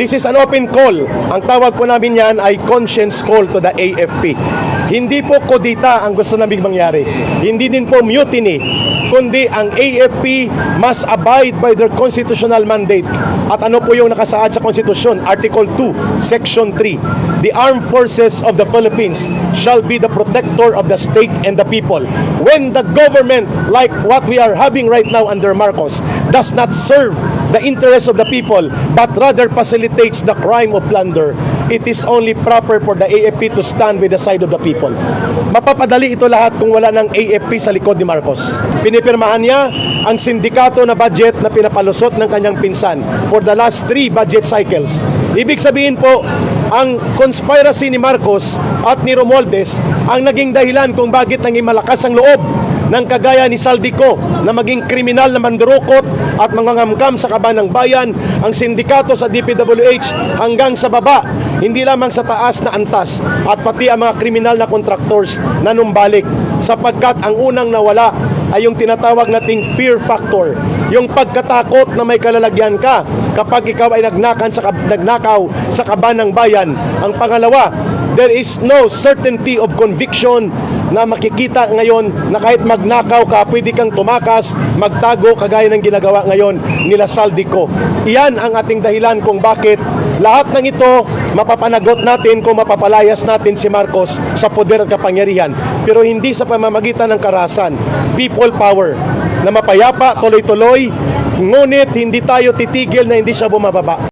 This is an open call. Ang tawag po namin yan ay conscience call to the AFP. Hindi po kodita ang gusto naming mangyari. Hindi din po mutiny. Kundi ang AFP must abide by their constitutional mandate. At ano po yung nakasaad sa konstitusyon? Article 2, Section 3. The armed forces of the Philippines shall be the protector of the state and the people. When the government, like what we are having right now under Marcos, does not serve the interests of the people but rather facilitates the crime of plunder, it is only proper for the AFP to stand with the side of the people. Mapapadali ito lahat kung wala ng AFP sa likod ni Marcos. Pinipirmahan niya ang sindikato na budget na pinapalusot ng kanyang pinsan for the last three budget cycles. Ibig sabihin po, ang conspiracy ni Marcos at ni Romualdez ang naging dahilan kung bakit naging malakas ang loob ng kagaya ni Saldico na maging kriminal na mandurukot at mangangamkam sa kaban ng bayan ang sindikato sa DPWH hanggang sa baba hindi lamang sa taas na antas at pati ang mga kriminal na contractors na numbalik sapagkat ang unang nawala ay yung tinatawag nating fear factor yung pagkatakot na may kalalagyan ka kapag ikaw ay nagnakan sa, nagnakaw sa kaban ng bayan. Ang pangalawa there is no certainty of conviction na makikita ngayon na kahit magnakaw ka, pwede kang tumakas, magtago kagaya ng ginagawa ngayon nila Saldico. Iyan ang ating dahilan kung bakit lahat ng ito mapapanagot natin kung mapapalayas natin si Marcos sa poder at kapangyarihan. Pero hindi sa pamamagitan ng karasan. People power na mapayapa, tuloy-tuloy, ngunit hindi tayo titigil na hindi siya bumababa.